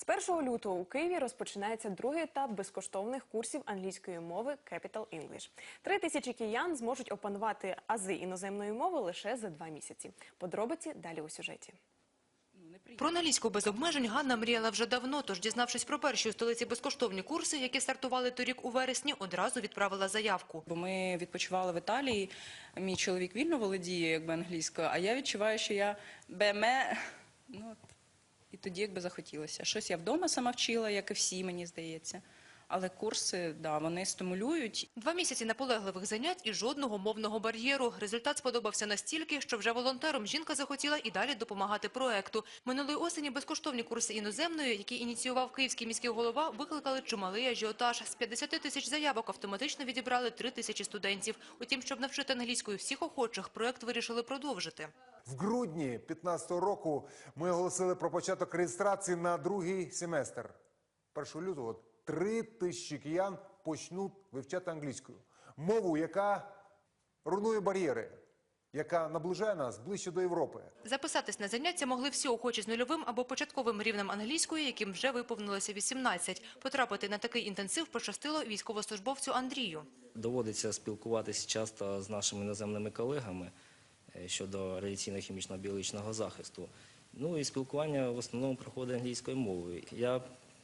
З 1 лютого у Києві розпочинається другий етап безкоштовних курсів англійської мови Capital English. Три тисячі киян зможуть опанувати ази іноземної мови лише за два місяці. Подробиці далі у сюжеті. Про англійську без обмежень Ганна мріяла вже давно, тож, дізнавшись про перші у столиці безкоштовні курси, які стартували торік у вересні, одразу відправила заявку. Бо ми відпочивали в Італії. Мій чоловік вільно володіє якби англійською, а я відчуваю, що я беме. Ну. І тоді якби захотілося. Щось я вдома сама вчила, як і всі, мені здається. Але курси, да, вони стимулюють. Два місяці наполегливих занять і жодного мовного бар'єру. Результат сподобався настільки, що вже волонтером жінка захотіла і далі допомагати проекту. Минулої осені безкоштовні курси іноземної, які ініціював київський міський голова, викликали чималий ажіотаж. З 50 тисяч заявок автоматично відібрали 3 тисячі студентів. Утім, щоб навчити англійською всіх охочих, проект вирішили продовжити. В грудні 2015 року ми оголосили про початок реєстрації на другий семестр. 1 лютого три тисячі киян почнуть вивчати англійську мову, яка руйнує бар'єри, яка наближає нас ближче до Європи. Записатись на заняття могли всі охочі з нульовим або початковим рівнем англійської, яким вже виповнилося 18. Потрапити на такий інтенсив пощастило військовослужбовцю Андрію. Доводиться спілкуватися часто з нашими іноземними колегами е, щодо радіаційно-хімічного біологічного захисту. Ну і спілкування в основному проходить англійською мовою. Я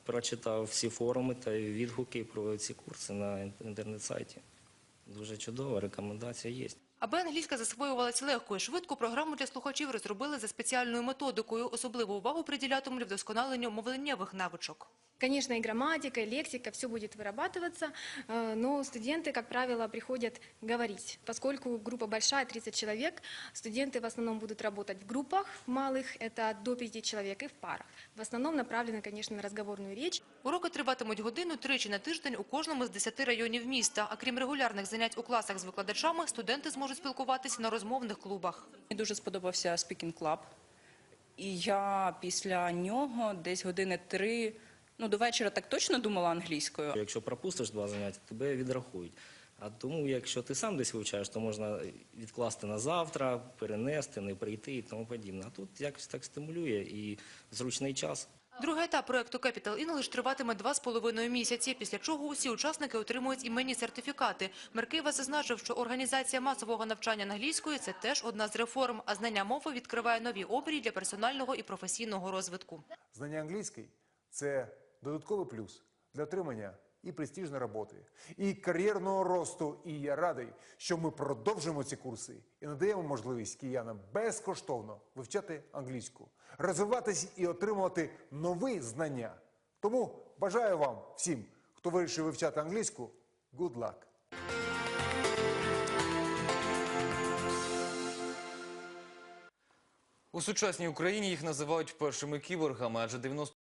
прочитав всі форуми та відгуки про ці курси на інтернет-сайті. Дуже чудово, рекомендація є. Аби англійська засвоювалась легко і швидко, програму для слухачів розробили за спеціальною методикою. Особливу увагу приділятимуть вдосконаленню мовленнєвих навичок. Конечно, и грамматика, и лексика, все будет вырабатываться, э, но студенты, как правило, приходят говорить. Поскольку группа большая, 30 человек, студенты в основном будут работать в группах в малых, это до 5 человек, и в парах. В основном направлены, конечно, на разговорную речь. Уроки триватимуть годину тричі на тиждень у кожному з 10 районів міста. А крім регулярних занять у класах з викладачами, студенти зможуть спілкуватися на розмовних клубах. Мені дуже сподобався Speaking Club. І я після нього десь години три, ну до вечора так точно думала англійською. Якщо пропустиш два заняття, тебе відрахують. А тому, якщо ти сам десь вивчаєш, то можна відкласти на завтра, перенести, не прийти і тому подібне. А тут якось так стимулює і зручний час. Другий етап проекту Capital English триватиме два з половиною місяці, після чого усі учасники отримують іменні сертифікати. Меркива зазначив, що організація масового навчання англійської – це теж одна з реформ, а знання мови відкриває нові обрії для персонального і професійного розвитку. Знання англійської це додатковий плюс для отримання і престижної роботи, і кар'єрного росту. І я радий, що ми продовжуємо ці курси і надаємо можливість киянам безкоштовно вивчати англійську, розвиватись і отримувати нові знання. Тому бажаю вам всім, хто вирішив вивчати англійську, good luck! У сучасній Україні їх називають першими кіборгами, адже 90